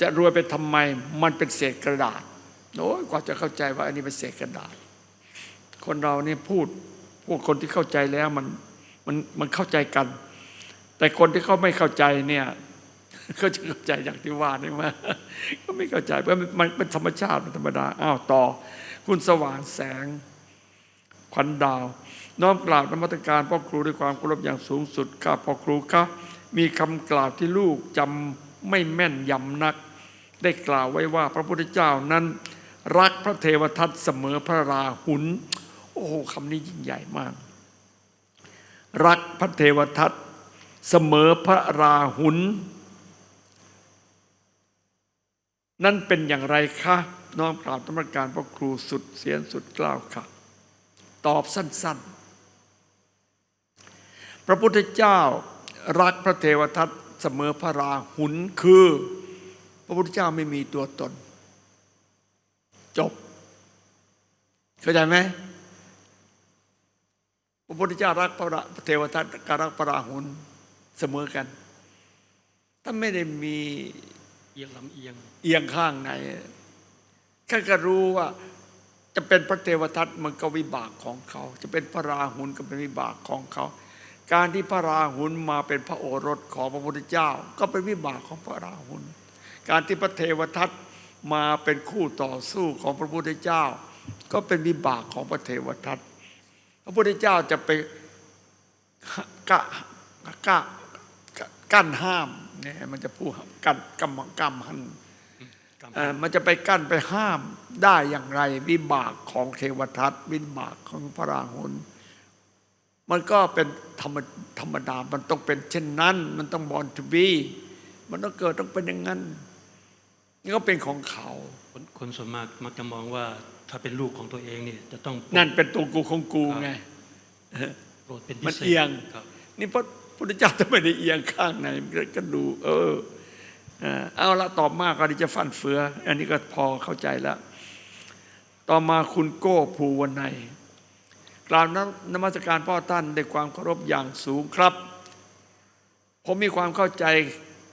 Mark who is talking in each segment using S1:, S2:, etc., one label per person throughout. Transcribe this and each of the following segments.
S1: จะรวยไปทำไม มันเป็นเศษกระดาษโอ้ยกว่าจะเข้าใจว่า อันนี้เป็นเศษกระดาษ คนเราเนี่ยพูด พวกคนที่เข้าใจแล้วมันมันมันเข้าใจกัน แต่คนที่เขาไม่เข้าใจเนี่ยเขาจะเข้าใจอย่างที่ว่านี่มาก็ไม่เข้าใจเพราะมันมันเป็นธรรมชาติธรรมดาอ้าวต่อ คุณสว่างแสงขวัญดาว น้อมกราบนมัตการพ่อครูด้วยความเคารพอย่างสูงสุดข้าพ่อครูคะมีคำกล่าวที่ลูกจำไม่แม่นยำนัก ได้กล่าวไว้ว่าพระพุทธเจ้านั้น รักพระเทวทัตเสมอพระราหุลโอ้โหคำนี้ยิ่งใหญ่มาก รักพระเทวทัตเสมอพระราหุลนั่นเป็นอย่างไรคะน้อมกราบธรรมการพระครูสุดเสียนสุดกล้าวค่ะ ตอบสั้น ๆ พระพุทธเจ้ารักพระเทวทัตเสมอพระราหุลคือ ระพุทธเจ้าไม่มีตัวตน จบ เข้าใจไหมพระพุทธเจ้ารักพระราพระเทวทัตกับรักพระราหุลเสมอกัน ถ้าไม่ได้มี
S2: เอียงลำเอียง
S1: เอียงข้างไหนแค่ก็รู้ว่าจะเป็นพระเทวทัตมันก็วิบากของเขา จะเป็นพระราหุลก็เป็นวิบากของเขา การที่พระราหุลมาเป็นพระโอรสของพระพุทธเจ้า ก็เป็นวิบากของพระราหุล การที่พระเทวทัตมาเป็นคู่ต่อสู้ของพระพุทธเจ้า ก็เป็นวิบากของพระเทวทัตพระพุทธเจ้าจะไปกะกะกั้นห้ามเนี่ยมันจะพูดกั้นกำมังก
S2: รรม
S1: เอ่อมันจะไปกั้นไปห้ามได้อย่างไร วิบากของเทวทัตวิบากของพระราหุลมันก็เป็นธรรมธรรมดา มันต้องเป็นเช่นนั้น มันต้องบอลทูบี มันต้องเกิดต้องเป็นอย่างนั้น นี่ก็เป็นของเขา
S2: คนคนส่วนมากมักจะมองว่าถ้าเป็นลูกของตัวเองนี่จะต้อง
S1: นั่นเป็นตัวกูของกูไง
S2: โปรดเป็นพิ
S1: มัน
S2: เศษ
S1: เอียง
S2: ครับ
S1: นี่พระพุทธเจ้าจะไม่ได้เอียงข้างไหนมันก็ดูเออเออเอาละตอบมากก็ดีจะฟันเฟือ อันนี้ก็พอเข้าใจแล้ว ต่อมาคุณโก้ภูวันในยกราบนนมัสการพ่อท่านด้วยความเคารพอย่างสูงครับ ผมมีความเข้าใจ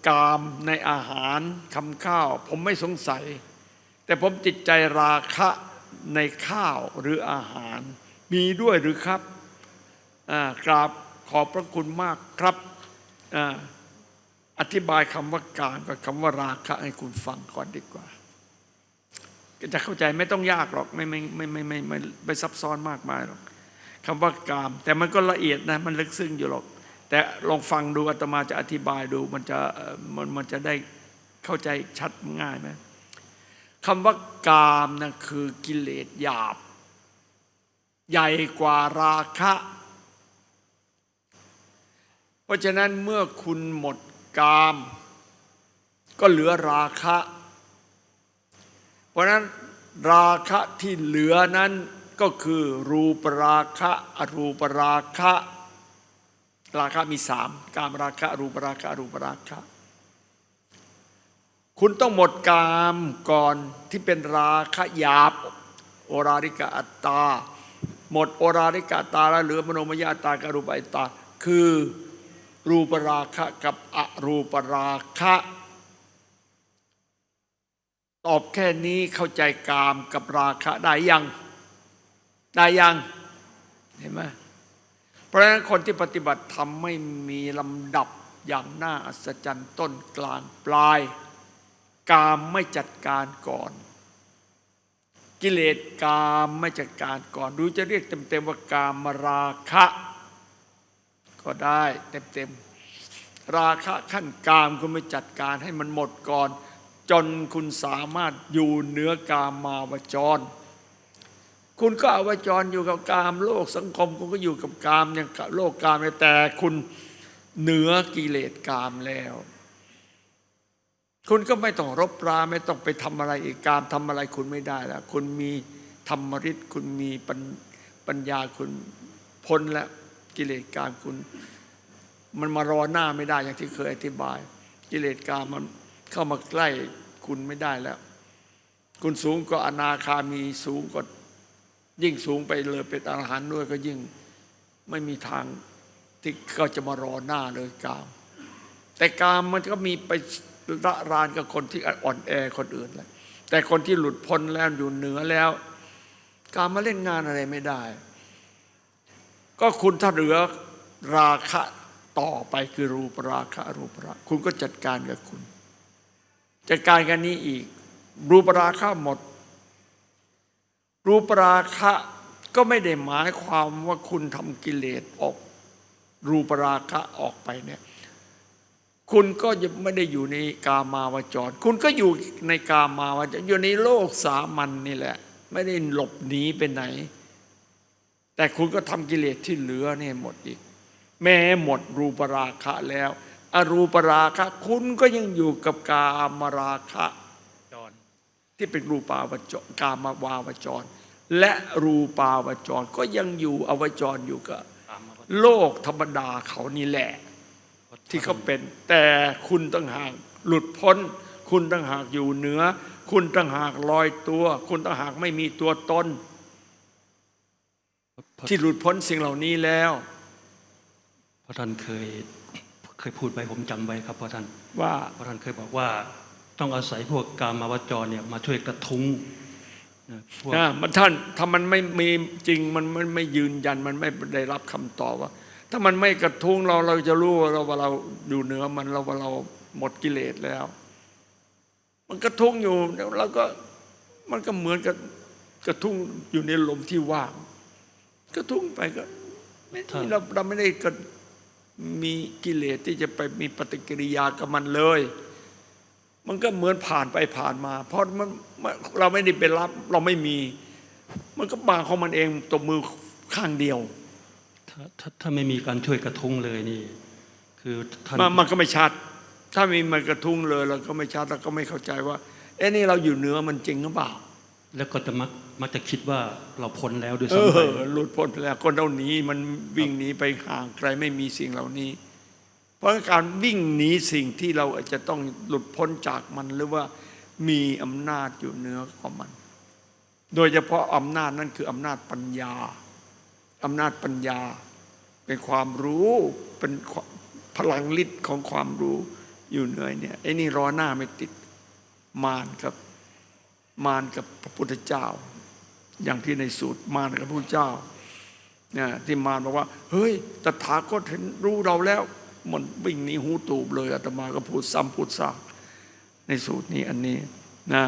S1: กามในอาหารคำข้าว ผมไม่สงสัย แต่ผมจิตใจราคะในข้าวหรืออาหาร มีด้วยหรือครับกราบขอบพระคุณมากครับออธิบายคำว่าการกับคำว่าราคะให้คุณฟังก่อนดีกว่า ก็จะเข้าใจไม่ต้องยากหรอกไม่ไม่ไม่ไม่ไม่ไม่ไม่ซับซ้อนมากมายหรอกคำว่ากาม แต่มันก็ละเอียดนะมันลึกซึ้งอยู่หรอก แต่ลองฟังดูอาตมาจะอธิบายดูมันจะมันมันจะได้เข้าใจชัดง่ายไหมคำว่ากามนะคือกิเลสหยาบ ใหญ่กว่าราคะ เพราะฉะนั้นเมื่อคุณหมดกาม ก็เหลือราคะ เพราะฉะนั้นราคะที่เหลือนั้นก็คือรูปราคะ อรูปราคะ ราคะมีสามกามราคะรูปราคะรูปราคะ คุณต้องหมดกามก่อนที่เป็นราคะหยาบ โอราริกะอัตตา หมดโอราริกะอัตตาแล้วเหลือมโนมยอัตากรูปอัตตา คือรูปราคะกับอรูปราคะ ตอบแค่นี้เข้าใจกามกับราคะได้ยัง ได้ยัง เห็นไหม เพราะฉะนั้นคนที่ปฏิบัติธรรมไม่มีลำดับอย่างน่าอัศจรรย์ต้นกลางปลาย กามไม่จัดการก่อน กิเลสกามไม่จัดการก่อนหรือจะเรียกเต็มๆว่ากามราคะ ก็ได้เต็มๆราคะขั้นกามคุณไม่จัดการให้มันหมดก่อน จนคุณสามารถอยู่เหนือกามมาวจร คุณก็อวจรอยู่กับกาม โลกสังคมคุณก็อยู่กับกามอย่างโลกกามแต่คุณเหนือกิเลสกามแล้ว คุณก็ไม่ต้องรบราไม่ต้องไปทำอะไรอีกกามทำอะไรคุณไม่ได้แล้วคุณมีธรรมฤทธิ์คุณมีปัญปญญาคุณพ้นแล้วกิเลสกามคุณ มันมารอหน้าไม่ได้อย่างที่เคยอธิบาย กิเลสกามมันเข้ามาใกล้คุณไม่ได้แล้ว คุณสูงก็อนาคามีสูงก็ ยิ่งสูงไปเลยเป็นอรหันต์ด้วยก็ยิ่งไม่มีทางที่เขาจะมารอหน้าเลยกาม แต่กามมันก็มีไประรานกับคนที่อ่อนแอคนอื่นเลยแต่คนที่หลุดพ้นแล้วอยู่เหนือแล้ว การมาเล่นงานอะไรไม่ได้ ก็คุณถ้าเหลือราคะต่อไปคือรูปราคะรูปราคะคุณก็จัดการกับคุณ จัดการกันนี้อีก รูปราคะหมด รูปราคะก็ไม่ได้หมายความว่าคุณทำกิเลสออก รูปราคะออกไปเนี่ยคุณก็ยังไม่ได้อยู่ในกามาวจร คุณก็อยู่ในกามาวจรอยู่ในโลกสามัญนนี่แหละ ไม่ได้หลบหนีไปไหน แต่คุณก็ทำกิเลสที่เหลือเนี่ยหมดอีก แม้หมดรูปราคะแล้ว อรูปราคะ คุณก็ยังอยู่กับกามราคะ
S2: จร
S1: ที่เป็นรูปาวจรกามาวาวจร และรูปาวจรก็ยังอยู่อวจรอยู่กับ
S2: ตามมาว่า
S1: โลกธรรมดาเขานี่แหละ ที่เขาเป็น แต่คุณตั้งหากหลุดพ้น คุณตั้งหากอยู่เหนือ คุณตั้งหากลอยตัว คุณตั้งหากไม่มีตัวตน
S2: เพราะ
S1: ที่หลุดพ้นสิ่งเหล่านี้แล้ว
S2: เพราะท่านเคยเคยพูดไว้ผมจำไว้ครับเพราะท่าน
S1: ว่า
S2: เพราะท่านเคยบอกว่า ต้องอาศัยพวกกามาวจรเนี่ยมาช่วยกระทุ้ง นะพวก
S1: นะมันท่านถ้ามันไม่มีจริงมันมันไม่ยืนยันมันไม่ได้รับคำตอบว่า ถ้ามันไม่กระทุ้งเราเราจะรู้ว่าเราว่าเราอยู่เหนือมันเราว่าเราหมดกิเลสแล้ว มันกระทุ้งอยู่แล้วก็มันก็เหมือนกับกระทุ้งอยู่ในลมที่ว่างกระทุ้งไปก็ไม่เราเราไม่ได้กระมีกิเลสที่จะไปมีปฏิกิริยากับมันเลย มันก็เหมือนผ่านไปผ่านมา เพราะมันมันเราไม่ได้ไปรับเราไม่มี มันก็บางของมันเองตัวมือข้างเดียว
S2: ถ้าถ้าถ้าไม่มีการช่วยกระทุ้งเลยนี่ คือท่าน
S1: มันมันก็ไม่ชัด ถ้ามีมันกระทุ้งเลยเราก็ไม่ชัดเราก็ไม่เข้าใจว่าเอ้นี่เราอยู่เหนือมันจริงหรือเปล่า
S2: แล้วก็จะมักมักจะคิดว่าเราพ้นแล้วด้วย
S1: เอ
S2: ซ้ำไป
S1: อหลุดพ้นไปแล้วคนเราหนีมันวิ่งหนีไปห่างไกลไม่มีสิ่งเหล่านี้ เพราะการวิ่งหนีสิ่งที่เราอาจจะต้องหลุดพ้นจากมันหรือว่ามีอำนาจอยู่เหนือของมัน โดยเฉพาะอำนาจนั่นคืออำนาจปัญญาอำนาจปัญญา เป็นความรู้เป็นพลังฤทธิ์ของความรู้อยู่เหนือเนี่ยไอ้นี่รอหน้าไม่ติดมารกับมารกับพระพุทธเจ้า อย่างที่ในสูตรมารกับพระพุทธเจ้าเนี่ยที่มารบอกว่า เฮ้ยตถาคตเห็นรู้เราแล้ว มันวิ่งหนีหูตูบเลยอาตมาก็พูดซ้ำพูดซากในสูตรนี้อันนี้นะ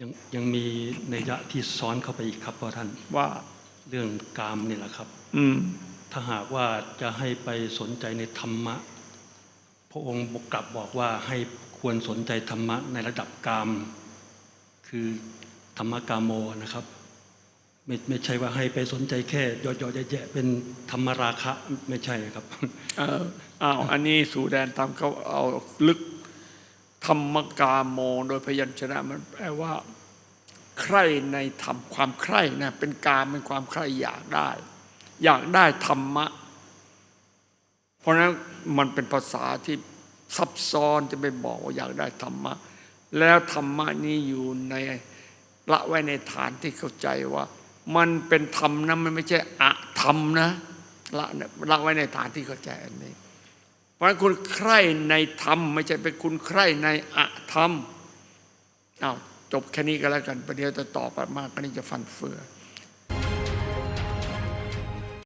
S2: ยังยังมีในยยะที่ซ้อนเข้าไปอีกครับเพราะท่าน
S1: ว่า
S2: เรื่องกามนี่แหละครับ
S1: อืม
S2: ถ้าหากว่าจะให้ไปสนใจในธรรมะ พระองค์บอกกลับบอกว่าให้ควรสนใจธรรมะในระดับกาม คือธรรมกามโมนะครับ ไม่ไม่ใช่ว่าให้ไปสนใจแค่ย่อๆแย่ๆเป็นธรรมราคะไม่ใช่ครับ
S1: อออ้าวอันนี้สู่แดนตามเขาเอาลึกธรรมกาโมโดยพยัญชนะมันแปลว่า ใคร่ในธรรมความใคร่นะเป็นกามเป็นความใคร่อยากได้ อยากได้ธรรมะ เพราะฉะนั้นมันเป็นภาษาที่ซับซ้อนจะไปบอกว่าอยากได้ธรรมะ แล้วธรรมะนี้อยู่ในละไว้ในฐานที่เข้าใจว่า มันเป็นธรรมนะมันไม่ใช่อะธรรมนะละละไว้ในฐานที่เข้าใจอันนี้ เพราะฉะนั้นคุณใคร่ในธรรม ไม่ใช่เป็นคุณใคร่ในอะธรรมอ้าวจบแค่นี้ก็แล้วกันประเดี๋ยวจะตอบมากก็นี่จะฟันเฟือ